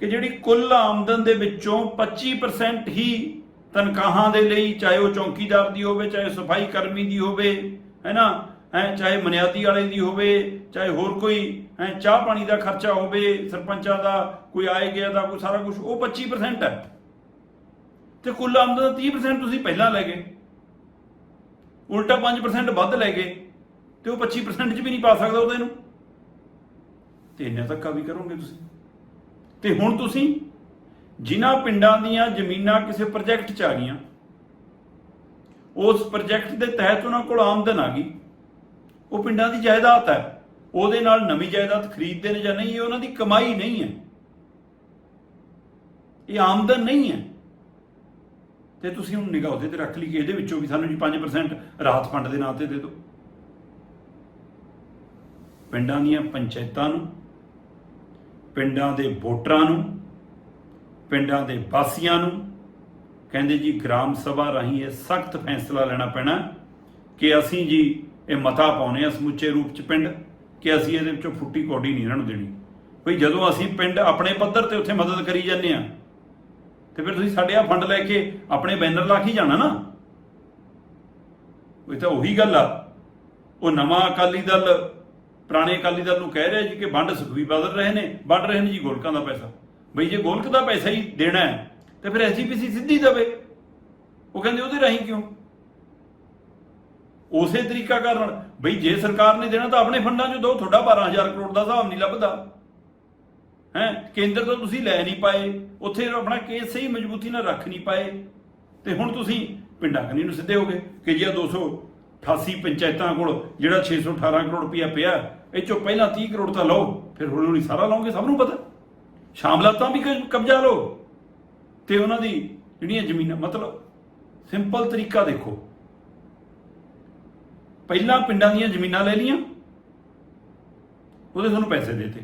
ਕਿ ਜਿਹੜੀ ਕੁੱਲ ਆਮਦਨ ਦੇ ਵਿੱਚੋਂ 25% ਹੀ ਤਨਖਾਹਾਂ ਦੇ ਲਈ, ਚਾਹੇ ਉਹ ਚੌਕੀਦਾਰ ਦੀ ਹੋਵੇ, ਚਾਹੇ ਸਫ਼ਾਈ ਕਰਮੀ ਦੀ ਹੋਵੇ ਹੈਨਾ ਹੈ, ਚਾਹੇ ਮਨਿਆਦੀ ਵਾਲੇ ਦੀ ਹੋਵੇ, ਚਾਹੇ ਹੋਰ ਕੋਈ, ਹੈ, ਚਾਹ ਪਾਣੀ ਦਾ ਖਰਚਾ ਹੋਵੇ, ਸਰਪੰਚਾਂ ਦਾ, ਕੋਈ ਆਏ ਗਿਆ ਦਾ, ਕੋਈ ਸਾਰਾ ਕੁਝ ਉਹ 25% ਹੈ। ਤੇ ਕੁੱਲ ਆਮਦਨ ਦਾ 30% ਤੁਸੀਂ ਪਹਿਲਾਂ ਲੈ ਗਏ। ਉਲਟਾ 5% ਵੱਧ ਲੈ ਗਏ। ਤੇ ਉਹ 25% ਚ ਵੀ ਨਹੀਂ ਪਾ ਸਕਦਾ ਉਹਦੇ ਨੂੰ। ਤੇ ਇੰਨਾ ਧੱਕਾ ਵੀ ਕਰੋਗੇ ਤੁਸੀਂ? ਤੇ ਹੁਣ ਤੁਸੀਂ ਜਿਨ੍ਹਾਂ ਪਿੰਡਾਂ ਦੀਆਂ ਜ਼ਮੀਨਾਂ ਕਿਸੇ ਪ੍ਰੋਜੈਕਟ 'ਚ ਆ ਗਈਆਂ, ਉਸ ਪ੍ਰੋਜੈਕਟ ਦੇ ਤਹਿਤ ਉਹਨਾਂ ਕੋਲ ਆਮਦਨ ਆ ਗਈ, ਉਹ ਪਿੰਡਾਂ ਦੀ ਜਾਇਦਾਦ ਹੈ, ਉਹਦੇ ਨਾਲ ਨਵੀਂ ਜਾਇਦਾਦ ਖਰੀਦਦੇ ਨੇ ਜਾਂ ਨਹੀਂ, ਇਹ ਉਹਨਾਂ ਦੀ ਕਮਾਈ ਨਹੀਂ ਹੈ। ਇਹ ਆਮਦਨ ਨਹੀਂ ਹੈ। ਤੇ ਤੁਸੀਂ ਹੁਣ ਨਿਗਾਹ ਉਹਦੇ ਤੇ ਰੱਖ ਲਈ ਕਿ ਇਹਦੇ ਵਿੱਚੋਂ ਵੀ ਸਾਨੂੰ ਜੀ 5% ਰਾਹਤ ਫੰਡ ਦੇ ਨਾਂ ਤੇ ਦੇ ਦਿਓ। ਪਿੰਡਾਂ ਦੀਆਂ ਪੰਚਾਇਤਾਂ ਨੂੰ ਪਿੰਡਾਂ ਦੇ ਵੋਟਰਾਂ ਨੂੰ, ਪਿੰਡਾਂ ਦੇ ਵਾਸੀਆਂ ਨੂੰ ਕਹਿੰਦੇ ਜੀ ਗ੍ਰਾਮ ਸਭਾ ਰਾਹੀਂ ਇਹ ਸਖਤ ਫੈਸਲਾ ਲੈਣਾ ਪੈਣਾ ਕਿ ਅਸੀਂ ਜੀ ਇਹ ਮਤਾ ਪਾਉਨੇ ਆ ਸਮੁੱਚੇ ਰੂਪ ਚ ਪਿੰਡ ਕਿ ਅਸੀਂ ਇਹਦੇ ਵਿੱਚੋਂ ਫੁੱਟੀ ਕੋਡੀ ਨਹੀਂ ਰਹਿਣ ਦੇਣੀ। ਭਈ ਜਦੋਂ ਅਸੀਂ ਪਿੰਡ ਆਪਣੇ ਪੱਧਰ ਤੇ ਉੱਥੇ ਮਦਦ ਕਰੀ ਜਾਂਦੇ ਆ, ਤੇ ਫਿਰ ਤੁਸੀਂ ਸਾਡੇ ਆ ਫੰਡ ਲੈ ਕੇ ਆਪਣੇ ਬੈਨਰ ਲਾ ਕੇ ਜਾਣਾ ਨਾ। ਉਹ ਤਾਂ ਉਹੀ ਗੱਲ ਆ। ਉਹ ਨਵਾਂ ਅਕਾਲੀ ਦਲ ਪੁਰਾਣੇ ਅਕਾਲੀ ਦਲ ਨੂੰ ਕਹਿ ਰਿਹਾ ਜੀ ਕਿ ਵੰਡ ਸੁਖਵੀ ਬਦਲ ਰਹੇ ਨੇ, ਵੰਡ ਰਹੇ ਨੇ ਜੀ ਗੋਲਕਾਂ ਦਾ ਪੈਸਾ। ਬਈ ਜੇ ਗੋਲਕ ਦਾ ਪੈਸਾ ਹੀ ਦੇਣਾ ਹੈ, ਤੇ ਫਿਰ ਐਸਜੀਪੀਸੀ ਸਿੱਧੀ ਦੇਵੇ। ਉਹ ਕਹਿੰਦੇ ਉਹਦੇ ਰਾਹੀਂ ਕਿਉਂ? ਉਸੇ ਤਰੀਕਾ ਕਰਨ। ਬਈ ਜੇ ਸਰਕਾਰ ਨੇ ਦੇਣਾ ਤਾਂ ਆਪਣੇ ਫੰਡਾਂ 'ਚੋਂ ਦਿਓ ਤੁਹਾਡਾ 12000 ਕਰੋੜ ਦਾ ਹਿਸਾਬ ਨਹੀਂ ਲੱਭਦਾ। ਹੈ? ਕੇਂਦਰ ਤੋਂ ਤੁਸੀਂ ਲੈ ਨਹੀਂ ਪਾਏ, ਉੱਥੇ ਆਪਣਾ ਕੇਸ ਸਹੀ ਮਜ਼ਬੂਤੀ ਨਾਲ ਰੱਖ ਨਹੀਂ ਪਾਏ। ਤੇ ਹੁਣ ਤੁਸੀਂ ਪਿੰਡਾਂ ਕਨੀ ਨੂੰ ਸਿੱਧੇ ਹੋ ਗਏ ਕਿ ਜੀ ਆਹ 200 88 ਪੰਚਾਇਤਾਂ ਕੋਲ ਜਿਹੜਾ 618 ਕਰੋੜ ਰੁਪਇਆ ਪਿਆ ਇਹ ਚੋਂ ਪਹਿਲਾਂ 30 ਕਰੋੜ ਤਾਂ ਲਓ, ਫਿਰ ਹੌਲੀ ਹੌਲੀ ਸਾਰਾ ਲਓਗੇ, ਸਭ ਨੂੰ ਪਤਾ। ਸ਼ਾਮਲਾਤਾਂ ਵੀ ਕ- ਕਬਜ਼ਾ ਲਓ। ਤੇ ਉਹਨਾਂ ਦੀ ਜਿਹੜੀਆਂ ਜ਼ਮੀਨਾਂ, ਮਤਲਬ ਸਿੰਪਲ ਤਰੀਕਾ ਦੇਖੋ। ਪਹਿਲਾਂ ਪਿੰਡਾਂ ਦੀਆਂ ਜ਼ਮੀਨਾਂ ਲੈ ਲੀਆਂ ਉਹਦੇ ਤੁਹਾਨੂੰ ਪੈਸੇ ਦੇਤੇ।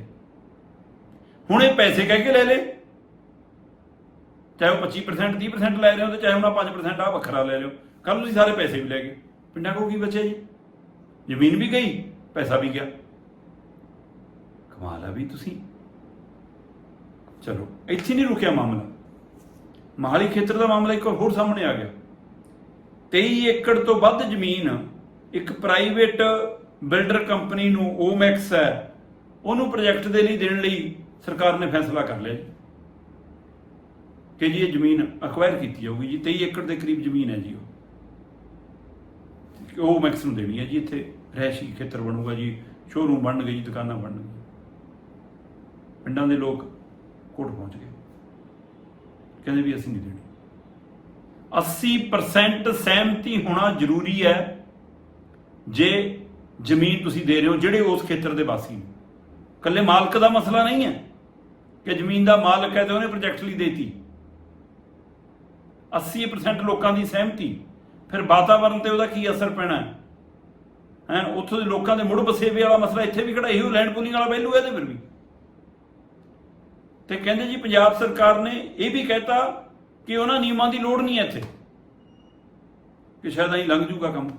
ਹੁਣ ਇਹ ਪੈਸੇ ਕਹਿ ਕੇ ਲੈ ਲੇ ਚਾਹੇ ਉਹ 25% 30% ਲੈ ਰਹੇ ਹੋ ਤੇ ਚਾਹੇ ਉਹਨਾਂ 5% ਆ ਵੱਖਰਾ ਲੈ ਲਿਓ। ਕੱਲ ਤੁਸੀਂ ਸਾਰੇ ਪੈਸੇ ਵੀ ਲੈ ਗਏ। ਪਿੰਡਾਂ ਕੋਲ ਕੀ ਬਚਿਆ ਜੀ? ਜ਼ਮੀਨ ਵੀ ਗਈ, ਪੈਸਾ ਵੀ ਗਿਆ। ਕਮਾਲ ਆ ਵੀ ਤੁਸੀਂ। ਚਲੋ, ਇੱਥੇ ਨਹੀਂ ਰੁਕਿਆ ਮਾਮਲਾ। ਮਹਾਲੀ ਖੇਤਰ ਦਾ ਮਾਮਲਾ ਇੱਕ ਹੋਰ ਸਾਹਮਣੇ ਆ ਗਿਆ। 23 ਏਕੜ ਤੋਂ ਵੱਧ ਜ਼ਮੀਨ ਇੱਕ ਪ੍ਰਾਈਵੇਟ ਬਿਲਡਰ ਕੰਪਨੀ ਨੂੰ ਓਮੈਕਸ ਹੈ। ਉਹਨੂੰ ਪ੍ਰੋਜੈਕਟ ਦੇ ਲਈ ਦੇਣ ਲਈ ਸਰਕਾਰ ਨੇ ਫੈਸਲਾ ਕਰ ਲਿਆ ਜੀ। ਕਿ ਜੀ ਇਹ ਜ਼ਮੀਨ ਅਕਵਾਇਰ ਕੀਤੀ ਜਾਊਗੀ ਜੀ। 23 ਏਕੜ ਦੇ ਕਰੀਬ ਜ਼ਮੀਨ ਹੈ ਜੀ ਉਹ। ਓਮੈਕਸ ਨੂੰ ਦੇਣੀ ਹੈ ਜੀ। ਇੱਥੇ ਰਹਿਸ਼ੀ ਖੇਤਰ ਬਣੂਗਾ ਜੀ। ਸ਼ੋਰੂਮ ਬਣਨਗੇ ਜੀ, ਦੁਕਾਨਾਂ ਬਣਨਗੀਆਂ। ਪਿੰਡਾਂ ਦੇ ਲੋਕ ਕੋਟ ਪਹੁੰਚ ਗਏ। ਕਹਿੰਦੇ ਵੀ ਅਸੀਂ ਨਹੀਂ ਦੇਣੀ। 80% ਸਹਿਮਤੀ ਹੋਣਾ ਜ਼ਰੂਰੀ ਹੈ ਜੇ ਜ਼ਮੀਨ ਤੁਸੀਂ ਦੇ ਰਹੇ ਹੋ ਜਿਹੜੇ ਉਸ ਖੇਤਰ ਦੇ ਵਾਸੀ ਨੇ। ਕੱਲੇ ਮਾਲਕ ਦਾ ਮਸਲਾ ਨਹੀਂ ਹੈ ਕਿ ਜ਼ਮੀਨ ਦਾ ਮਾਲਕ ਹੈ ਤੇ ਉਹਨੇ ਪ੍ਰੋਜੈਕਟ ਲਈ ਦੇਤੀ। 80% ਲੋਕਾਂ ਦੀ ਸਹਿਮਤੀ। ਫਿਰ ਵਾਤਾਵਰਣ ਤੇ ਉਹਦਾ ਕੀ ਅਸਰ ਪੈਣਾ ਹੈ? ਹੈ, ਉੱਥੋਂ ਦੇ ਲੋਕਾਂ ਦੇ ਮੁੜ ਵਸੇਵੇ ਵਾਲਾ ਮਸਲਾ ਇੱਥੇ ਵੀ ਖੜਾ ਇਹੋ ਲੈਂਡ ਪੂਲਿੰਗ ਵਾਲਾ ਪਹਿਲੂ ਹੈ ਇਹਦੇ ਫਿਰ ਵੀ। ਤੇ ਕਹਿੰਦੇ ਜੀ ਪੰਜਾਬ ਸਰਕਾਰ ਨੇ ਇਹ ਵੀ ਕਹਿਤਾ ਕਿ ਉਹਨਾਂ ਨਿਯਮਾਂ ਦੀ ਲੋੜ ਨਹੀਂ ਹੈ ਇੱਥੇ, ਕਿ ਸ਼ਾਇਦ ਅਸੀਂ ਲੰਘ ਜੂਗਾ ਕੰਮ।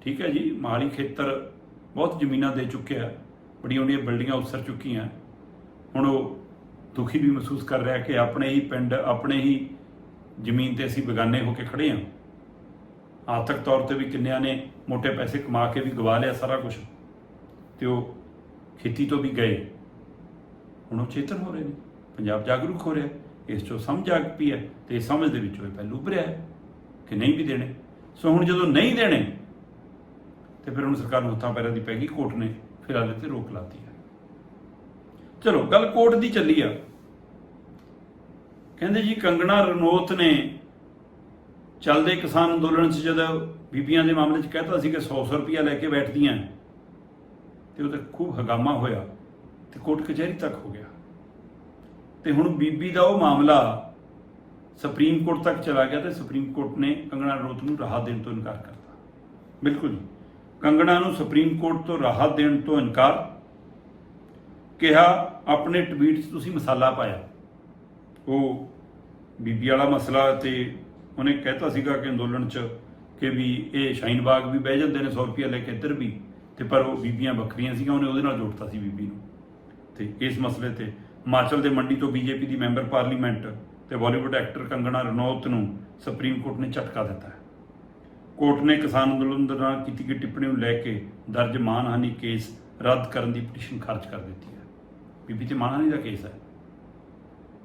ਠੀਕ ਹੈ ਜੀ, ਮਹਾਲੀ ਖੇਤਰ ਬਹੁਤ ਜ਼ਮੀਨਾਂ ਦੇ ਚੁੱਕਿਆ ਬੜੀਆਂ ਵੱਡੀਆਂ ਬਿਲਡਿੰਗਾਂ ਉਸਰ ਚੁੱਕੀਆਂ। ਹੁਣ ਉਹ ਦੁਖੀ ਵੀ ਮਹਿਸੂਸ ਕਰ ਰਿਹਾ ਕਿ ਆਪਣੇ ਹੀ ਪਿੰਡ, ਆਪਣੇ ਹੀ ਜ਼ਮੀਨ ਤੇ ਅਸੀਂ ਬੇਗਾਨੇ ਹੋ ਕੇ ਖੜੇ ਹਾਂ। ਆਰਥਿਕ ਤੌਰ ਤੇ ਵੀ ਕਿੰਨਿਆਂ ਨੇ ਮੋٹے ਪੈਸੇ ਕਮਾ ਕੇ ਵੀ ਗਵਾ ਲਿਆ ਸਾਰਾ ਕੁਝ ਤੇ ਉਹ ਖੇਤੀ ਤੋਂ ਵੀ ਗਏ। ਹੁਣ ਉਹ ਚੇਤਨ ਹੋ ਰਹੇ ਨੇ। ਪੰਜਾਬ ਜਾਗਰੂਕ ਹੋ ਰਿਹਾ ਇਸ ਚੋਂ ਸਮਝ ਆ ਪਈ ਹੈ ਤੇ ਇਸ ਸਮਝ ਦੇ ਵਿੱਚੋਂ ਇਹ ਪਹਿਲੂ ਉੱਭਰਿਆ ਕਿ ਨਹੀਂ ਵੀ ਦੇਣੇ। ਸੋ ਹੁਣ ਜਦੋਂ ਨਹੀਂ ਦੇਣੇ, ਤੇ ਫਿਰ ਹੁਣ ਸਰਕਾਰ ਨੂੰ ਹੱਥਾਂ ਪੈਰਾਂ ਦੀ ਪੈ ਗਈ, ਕੋਰਟ ਨੇ ਫਿਲਹਾਲ ਇਹ ਤੇ ਰੋਕ ਲਾਤੀ ਹੈ। ਚਲੋ, ਗੱਲ ਕੋਰਟ ਦੀ ਚੱਲੀ ਆ। ਕਹਿੰਦੇ ਜੀ, ਕੰਗਣਾ ਰਣੌਤ ਨੇ ਚੱਲਦੇ ਕਿਸਾਨ ਅੰਦੋਲਨ 'ਚ ਜਦੋਂ ਬੀਬੀਆਂ ਦੇ ਮਾਮਲੇ 'ਚ ਕਹਿਤਾ ਸੀ ਕਿ 100-100 ਰੁਪਇਆ ਲੈ ਕੇ ਬੈਠਦੀਆਂ ਤੇ ਉਹ ਤੇ ਖੂਬ ਹਗਾਮਾ ਹੋਇਆ। ਤੇ ਕੋਰਟ ਕਚਹਿਰੀ ਤੱਕ ਹੋ ਗਿਆ। ਤੇ ਹੁਣ ਬੀਬੀ ਦਾ ਉਹ ਮਾਮਲਾ ਸੁਪਰੀਮ ਕੋਰਟ ਤੱਕ ਚਲਾ ਗਿਆ ਤੇ ਸੁਪਰੀਮ ਕੋਰਟ ਨੇ ਕੰਗਣਾ ਰਣੌਤ ਨੂੰ ਰਾਹਤ ਦੇਣ ਤੋਂ ਇਨਕਾਰ ਕਰਤਾ। ਬਿਲਕੁਲ ਜੀ। ਕੰਗਣਾ ਨੂੰ ਸੁਪਰੀਮ ਕੋਰਟ ਤੋਂ ਰਾਹਤ ਦੇਣ ਤੋਂ ਇਨਕਾਰ ਕਿਹਾ, ਆਪਣੇ ਟਵੀਟ 'ਚ ਤੁਸੀਂ ਮਸਾਲਾ ਪਾਇਆ। ਉਹ ਬੀਬੀ ਵਾਲਾ ਮਸਲਾ ਤੇ ਉਹਨੇ ਕਹਿਤਾ ਸੀਗਾ ਕਿ ਅੰਦੋਲਨ 'ਚ ਕਿ ਵੀ ਇਹ ਸ਼ਾਈਨ ਬਾਗ ਵੀ ਬਹਿ ਜਾਂਦੇ ਨੇ 100 ਰੁਪਿਆ ਲੈ ਕੇ ਇੱਧਰ ਵੀ। ਤੇ ਪਰ ਉਹ ਬੀਬੀਆਂ ਵੱਖਰੀਆਂ ਸੀਗੀਆਂ, ਉਹਨੇ ਉਹਦੇ ਨਾਲ ਜੋੜਤਾ ਸੀ ਬੀਬੀ ਨੂੰ। ਤੇ ਇਸ ਮਸਲੇ ਤੇ ਹਿਮਾਚਲ ਦੇ ਮੰਡੀ ਤੋਂ ਬੀਜੇਪੀ ਦੀ ਮੈਂਬਰ ਪਾਰਲੀਮੈਂਟ ਤੇ ਬਾਲੀਵੁੱਡ ਐਕਟਰ ਕੰਗਣਾ ਰਣੌਤ ਨੂੰ ਸੁਪਰੀਮ ਕੋਰਟ ਨੇ ਝਟਕਾ ਦਿੱਤਾ ਕੋਰਟ ਨੇ ਕਿਸਾਨ ਅੰਦੋਲਨ ਦੌਰਾਨ ਕੀਤੀ ਗਈ ਟਿੱਪਣੀ ਨੂੰ ਲੈ ਕੇ ਦਰਜ ਮਾਨਹਾਨੀ ਕੇਸ ਰੱਦ ਕਰਨ ਦੀ ਪਟੀਸ਼ਨ ਖਾਰਜ ਕਰ ਦਿੱਤੀ ਹੈ। ਬੀਬੀ, ਤੇ ਮਾਨਹਾਨੀ ਦਾ ਕੇਸ ਹੈ।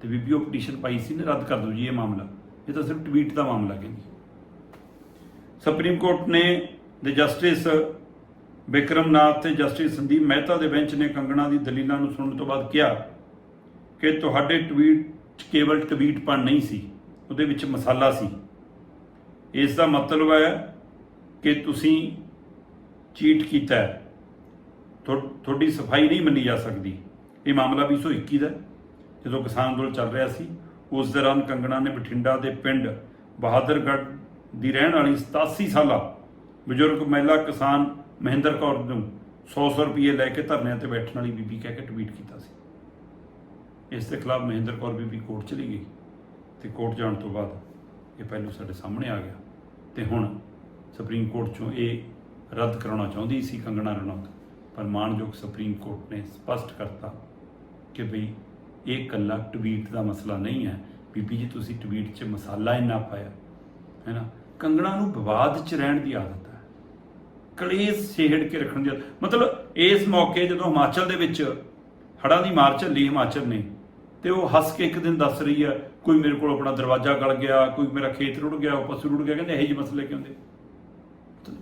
ਤੇ ਬੀਬੀ, ਉਹ ਪਟੀਸ਼ਨ ਪਾਈ ਸੀ ਨੇ, ਰੱਦ ਕਰ ਦੋ ਜੀ ਇਹ ਮਾਮਲਾ। ਇਹ ਤਾਂ ਸਿਰਫ ਟਵੀਟ ਦਾ ਮਾਮਲਾ ਕਹਿੰਦੀ ਸੁਪਰੀਮ ਕੋਰਟ ਨੇ ਦੇ ਜਸਟਿਸ ਵਿਕਰਮ ਨਾਥ ਤੇ ਜਸਟਿਸ ਸੰਦੀਪ ਮਹਿਤਾ ਦੇ ਬੈਂਚ ਨੇ ਕੰਗਣਾ ਦੀ ਦਲੀਲਾਂ ਨੂੰ ਸੁਣਨ ਤੋਂ ਬਾਅਦ ਕਿਹਾ ਕਿ ਤੁਹਾਡੇ ਟਵੀਟ 'ਚ ਕੇਵਲ ਟਵੀਟ ਪਣ ਨਹੀਂ ਸੀ, ਉਹਦੇ ਵਿੱਚ ਮਸਾਲਾ ਸੀ। ਇਸ ਦਾ ਮਤਲਬ ਹੈ ਕਿ ਤੁਸੀਂ ਚੀਟ ਕੀਤਾ ਤੁਹਾਡੀ ਸਫ਼ਾਈ ਨਹੀਂ ਮੰਨੀ ਜਾ ਸਕਦੀ। ਇਹ ਮਾਮਲਾ 221 ਦਾ ਜਦੋਂ ਕਿਸਾਨ ਅੰਦੋਲਨ ਚੱਲ ਰਿਹਾ ਸੀ, ਉਸ ਦੌਰਾਨ ਕੰਗਣਾ ਨੇ ਬਠਿੰਡਾ ਦੇ ਪਿੰਡ ਬਹਾਦਰਗੜ੍ਹ ਦੀ ਰਹਿਣ ਵਾਲੀ 87 ਸਾਲਾ ਬਜ਼ੁਰਗ ਮਹਿਲਾ ਕਿਸਾਨ ਮਹਿੰਦਰ ਕੌਰ ਨੂੰ 100-100 ਰੁਪਏ ਲੈ ਕੇ ਧਰਨਿਆਂ ਤੇ ਬੈਠਣ ਵਾਲੀ ਬੀਬੀ ਕਹਿ ਕੇ ਟਵੀਟ ਕੀਤਾ ਸੀ। ਇਸ ਦੇ ਖਿਲਾਫ ਮਹਿੰਦਰ ਕੌਰ ਬੀਬੀ ਕੋਰਟ ਚਲੀ ਗਈ ਤੇ ਕੋਰਟ ਜਾਣ ਤੋਂ ਬਾਅਦ ਇਹ ਪਹਿਲੂ ਸਾਡੇ ਸਾਹਮਣੇ ਆ ਗਿਆ ਤੇ ਹੁਣ ਸੁਪਰੀਮ ਕੋਰਟ ਚੋਂ ਇਹ ਰੱਦ ਕਰਾਉਣਾ ਚਾਹੁੰਦੀ ਸੀ ਕੰਗਣਾ ਰਣੌਤ, ਪਰ ਮਾਣਯੋਗ ਸੁਪਰੀਮ ਕੋਰਟ ਨੇ ਸਪਸ਼ਟ ਕਰਤਾ ਕਿ ਭਈ ਇਹ ਇਕੱਲਾ ਟਵੀਟ ਦਾ ਮਸਲਾ ਨਹੀਂ ਹੈ। ਬੀਬੀ ਜੀ, ਤੁਸੀਂ ਟਵੀਟ 'ਚ ਮਸਾਲਾ ਇੰਨਾ ਪਾਇਆ, ਹੈ ਨਾ? ਕੰਗਣਾ ਨੂੰ ਵਿਵਾਦ 'ਚ ਰਹਿਣ ਦੀ ਆਦਤ ਕਲੇਸ਼ ਛੇੜ ਕੇ ਰੱਖਣ ਦੀ ਮਤਲਬ ਇਸ ਮੌਕੇ ਜਦੋਂ ਹਿਮਾਚਲ ਦੇ ਵਿੱਚ ਹੜ੍ਹਾਂ ਦੀ ਮਾਰ ਝੱਲੀ ਹਿਮਾਚਲ ਨੇ, ਤੇ ਉਹ ਹੱਸ ਕੇ ਇੱਕ ਦਿਨ ਦੱਸ ਰਹੀ ਹੈ ਕੋਈ ਮੇਰੇ ਕੋਲ ਆਪਣਾ ਦਰਵਾਜ਼ਾ ਗਲ ਗਿਆ, ਕੋਈ ਮੇਰਾ ਖੇਤ ਰੁੜ ਗਿਆ, ਉਹ ਪਸ਼ੂ ਰੁੜ ਗਿਆ, ਕਹਿੰਦੇ ਇਹੋ ਜਿਹੇ ਮਸਲੇ ਕਿਉਂ ਹੁੰਦੇ?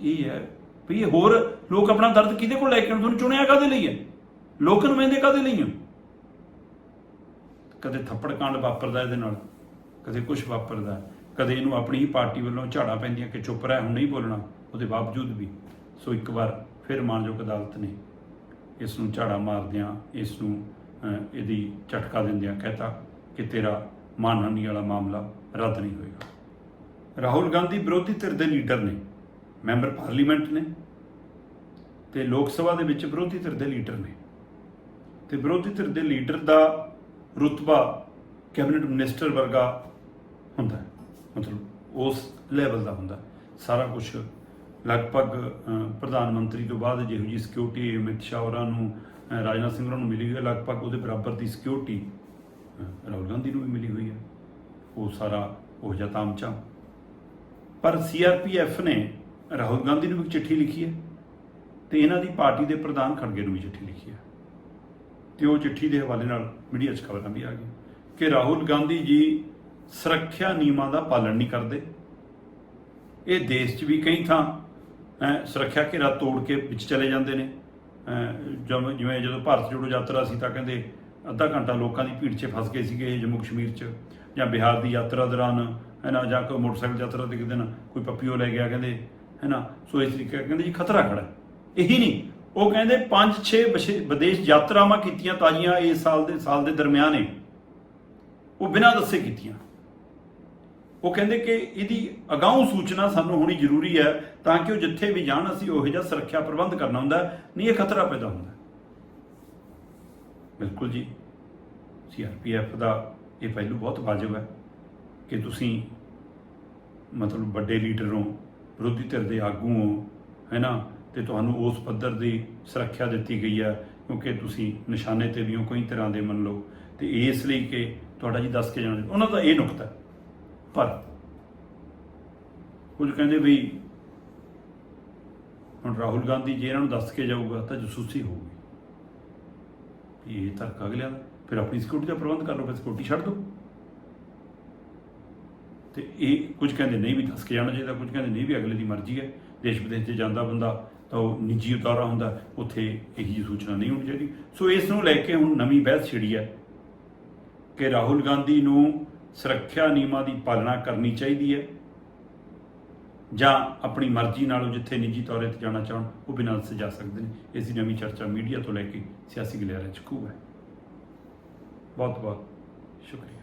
ਇਹ ਹੈ ਵੀ ਇਹ ਹੋਰ ਲੋਕ ਆਪਣਾ ਦਰਦ ਕਿਹਦੇ ਕੋਲ ਲੈ ਕੇ ਆਉਣ? ਤੁਹਾਨੂੰ ਚੁਣਿਆ ਕਾਦੇ ਲਈ ਹੈ? ਲੋਕ ਨੁਮਾਇੰਦੇ ਕਾਦੇ ਲਈ ਆ ਕਦੇ ਥੱਪੜ ਕਾਂਡ ਵਾਪਰਦਾ ਇਹਦੇ ਨਾਲ, ਕਦੇ ਕੁਝ ਵਾਪਰਦਾ, ਕਦੇ ਇਹਨੂੰ ਆਪਣੀ ਹੀ ਪਾਰਟੀ ਵੱਲੋਂ ਝਾੜਾਂ ਪੈਂਦੀਆਂ ਕਿ ਚੁੱਪ ਰਹਿ, ਹੁਣ ਨਹੀਂ ਬੋਲਣਾ, ਉਹਦੇ ਬਾਵਜੂਦ ਵੀ। ਸੋ ਇੱਕ ਵਾਰ ਫਿਰ ਮਾਨਯੋਗ ਅਦਾਲਤ ਨੇ ਇਸ ਨੂੰ ਝਾੜਾ ਮਾਰਦਿਆਂ ਇਸ ਨੂੰ ਇਹਦੀ ਝਟਕਾ ਦਿੰਦਿਆਂ ਕਹਿਤਾ ਕਿ ਤੇਰਾ ਮਾਨਹਾਨੀ ਵਾਲਾ ਮਾਮਲਾ ਰੱਦ ਨਹੀਂ ਹੋਏਗਾ। ਰਾਹੁਲ ਗਾਂਧੀ ਵਿਰੋਧੀ ਧਿਰ ਦੇ ਲੀਡਰ ਨੇ, ਮੈਂਬਰ ਪਾਰਲੀਮੈਂਟ ਨੇ ਤੇ ਲੋਕ ਸਭਾ ਦੇ ਵਿੱਚ ਵਿਰੋਧੀ ਧਿਰ ਦੇ ਲੀਡਰ ਨੇ। ਤੇ ਵਿਰੋਧੀ ਧਿਰ ਦੇ ਲੀਡਰ ਦਾ ਰੁਤਬਾ ਕੈਬਨਿਟ ਮਿਨਿਸਟਰ ਵਰਗਾ ਹੁੰਦਾ ਹੈ। ਮਤਲਬ ਉਸ ਲੈਵਲ ਦਾ ਹੁੰਦਾ ਸਾਰਾ ਕੁਝ ਲਗਭਗ ਪ੍ਰਧਾਨ ਮੰਤਰੀ ਤੋਂ ਬਾਅਦ ਜਿਹੋ ਜੀ ਸਿਕਿਉਰਿਟੀ ਅਮਿਤ ਸ਼ਾਹ ਹੋਰਾਂ ਨੂੰ ਰਾਜਨਾਥ ਸਿੰਘ ਹੋਰਾਂ ਨੂੰ ਮਿਲੀ ਹੋਈ ਹੈ, ਲਗਭਗ ਉਹਦੇ ਬਰਾਬਰ ਦੀ ਸਿਕਿਉਰਿਟੀ ਰਾਹੁਲ ਗਾਂਧੀ ਨੂੰ ਵੀ ਮਿਲੀ ਹੋਈ ਹੈ। ਉਹ ਸਾਰਾ ਉਹ ਜਿਹਾ ਤਾਮਚਾ ਪਰ ਸੀਆਰਪੀਐਫ ਨੇ ਰਾਹੁਲ ਗਾਂਧੀ ਨੂੰ ਵੀ ਇੱਕ ਚਿੱਠੀ ਲਿਖੀ ਹੈ ਤੇ ਇਹਨਾਂ ਦੀ ਪਾਰਟੀ ਦੇ ਪ੍ਰਧਾਨ ਖੜਗੇ ਨੂੰ ਵੀ ਚਿੱਠੀ ਲਿਖੀ ਹੈ। ਤੇ ਉਹ ਚਿੱਠੀ ਦੇ ਹਵਾਲੇ ਨਾਲ ਮੀਡੀਆ 'ਚ ਖਬਰਾਂ ਵੀ ਆ ਗਈਆਂ ਕਿ ਰਾਹੁਲ ਗਾਂਧੀ ਜੀ ਸੁਰੱਖਿਆ ਨਿਯਮਾਂ ਦਾ ਪਾਲਣ ਨਹੀਂ ਕਰਦੇ। ਇਹ ਦੇਸ਼ 'ਚ ਵੀ ਕਈ ਥਾਂ ਸੁਰੱਖਿਆ ਘੇਰਾ ਤੋੜ ਕੇ ਵਿੱਚ ਚਲੇ ਜਾਂਦੇ ਨੇ। ਅਹ, ਜਿਵੇਂ ਜਦੋਂ ਭਾਰਤ ਜੋੜੋ ਯਾਤਰਾ ਸੀ ਤਾਂ ਕਹਿੰਦੇ ਅੱਧਾ ਘੰਟਾ ਲੋਕਾਂ ਦੀ ਭੀੜ 'ਚ ਫਸ ਗਏ ਸੀਗੇ ਜੰਮੂ ਕਸ਼ਮੀਰ 'ਚ। ਜਾਂ ਬਿਹਾਰ ਦੀ ਯਾਤਰਾ ਦੌਰਾਨ ਹੈ ਨਾ ਜਾਂ ਕੋਈ ਮੋਟਰਸਾਈਕਲ ਯਾਤਰਾ ਤੇ ਇੱਕ ਕੋਈ ਪੱਪੀਓ ਲੈ ਗਿਆ ਕਹਿੰਦੇ ਹੈ ਨਾ ਸੋ ਇਸ ਤਰੀਕੇ ਕਹਿੰਦੇ ਜੀ ਖਤਰਾ ਖੜਾ ਇਹੀ ਨਹੀਂ ਉਹ ਕਹਿੰਦੇ 5-6 ਵਿਦੇਸ਼ ਯਾਤਰਾਵਾਂ ਕੀਤੀਆਂ ਤਾਜੀਆਂ ਇਸ ਸਾਲ ਦੇ ਸਾਲ ਦੇ ਦਰਮਿਆਨ ਹੀ। ਉਹ ਬਿਨਾਂ ਦੱਸੇ ਕੀਤੀਆਂ। ਉਹ ਕਹਿੰਦੇ ਕਿ ਇਹਦੀ ਅਗਾਊਂ ਸੂਚਨਾ ਸਾਨੂੰ ਹੋਣੀ ਜ਼ਰੂਰੀ ਹੈ ਤਾਂ ਕਿ ਉਹ ਜਿੱਥੇ ਵੀ ਜਾਣ, ਅਸੀਂ ਉਹੋ ਜਿਹਾ ਸੁਰੱਖਿਆ ਪ੍ਰਬੰਧ ਕਰਨਾ ਹੁੰਦਾ ਨਹੀਂ ਇਹ ਖਤਰਾ ਪੈਦਾ ਹੁੰਦਾ ਬਿਲਕੁਲ ਜੀ ਸੀਆਰਪੀਐਫ ਦਾ ਇਹ ਪਹਿਲੂ ਬਹੁਤ ਵਾਜਬ ਹੈ ਕਿ ਤੁਸੀਂ ਮਤਲਬ ਵੱਡੇ ਲੀਡਰ ਹੋ, ਵਿਰੋਧੀ ਧਿਰ ਦੇ ਆਗੂ ਹੋ, ਹੈ ਨਾ? ਤੇ ਤੁਹਾਨੂੰ ਉਸ ਪੱਧਰ ਦੀ ਸੁਰੱਖਿਆ ਦਿੱਤੀ ਗਈ ਹੈ, ਕਿਉਂਕਿ ਤੁਸੀਂ ਨਿਸ਼ਾਨੇ ਤੇ ਵੀ ਹੋ, ਕਈ ਤਰ੍ਹਾਂ ਦੇ ਮੰਨ ਲਓ। ਤੇ ਇਸ ਲਈ ਕਿ ਤੁਹਾਡਾ ਜੀ ਦੱਸ ਕੇ ਜਾਣਾ ਚਾਹੀਦਾ। ਉਹਨਾਂ ਦਾ ਇਹ ਨੁਕਤਾ ਪਰ ਕੁਝ ਕਹਿੰਦੇ ਵੀ ਹੁਣ ਰਾਹੁਲ ਗਾਂਧੀ ਜੇ ਇਹਨਾਂ ਨੂੰ ਦੱਸ ਕੇ ਜਾਊਗਾ ਤਾਂ ਜਸੂਸੀ ਹੋਊਗੀ ਵੀ ਇਹ ਤਰਕ ਅਗਲਿਆਂ ਦਾ ਫਿਰ ਆਪਣੀ ਸਿਕਿਉਰਿਟੀ ਦਾ ਪ੍ਰਬੰਧ ਕਰ ਲਓ, ਫਿਰ ਸਿਕਿਉਰਿਟੀ ਛੱਡ ਦਿਓ। ਤੇ ਇਹ ਕੁਝ ਕਹਿੰਦੇ ਨਹੀਂ ਵੀ ਦੱਸ ਕੇ ਜਾਣਾ ਚਾਹੀਦਾ, ਕੁਝ ਕਹਿੰਦੇ ਨਹੀਂ ਵੀ ਅਗਲੇ ਦੀ ਮਰਜ਼ੀ ਹੈ। ਦੇਸ਼ ਵਿਦੇਸ਼ 'ਚ ਜਾਂਦਾ ਬੰਦਾ ਤਾਂ ਉਹ ਨਿੱਜੀ ਉਤਾਰਾ ਹੁੰਦਾ, ਉੱਥੇ ਇਹੀ ਜਿਹੀ ਸੂਚਨਾ ਨਹੀਂ ਹੋਣੀ ਚਾਹੀਦੀ। ਸੋ ਇਸ ਨੂੰ ਲੈ ਕੇ ਹੁਣ ਨਵੀਂ ਬਹਿਸ ਛਿੜੀ ਹੈ ਕਿ ਰਾਹੁਲ ਗਾਂਧੀ ਨੂੰ ਸੁਰੱਖਿਆ ਨਿਯਮਾਂ ਦੀ ਪਾਲਣਾ ਕਰਨੀ ਚਾਹੀਦੀ ਹੈ ਜਾਂ ਆਪਣੀ ਮਰਜ਼ੀ ਨਾਲੋਂ ਜਿੱਥੇ ਨਿੱਜੀ ਤੌਰ ਤੇ ਜਾਣਾ ਚਾਹਣ, ਉਹ ਬਿਨਾਂ ਦੱਸੇ ਜਾ ਸਕਦੇ ਨੇ। ਇਸ ਦੀ ਨਵੀਂ ਚਰਚਾ ਮੀਡੀਆ ਤੋਂ ਲੈ ਕੇ ਸਿਆਸੀ ਗਲਿਆਰੇ 'ਚ ਖੂਬ ਹੈ। ਬਹੁਤ ਬਹੁਤ ਸ਼ੁਕਰੀਆ।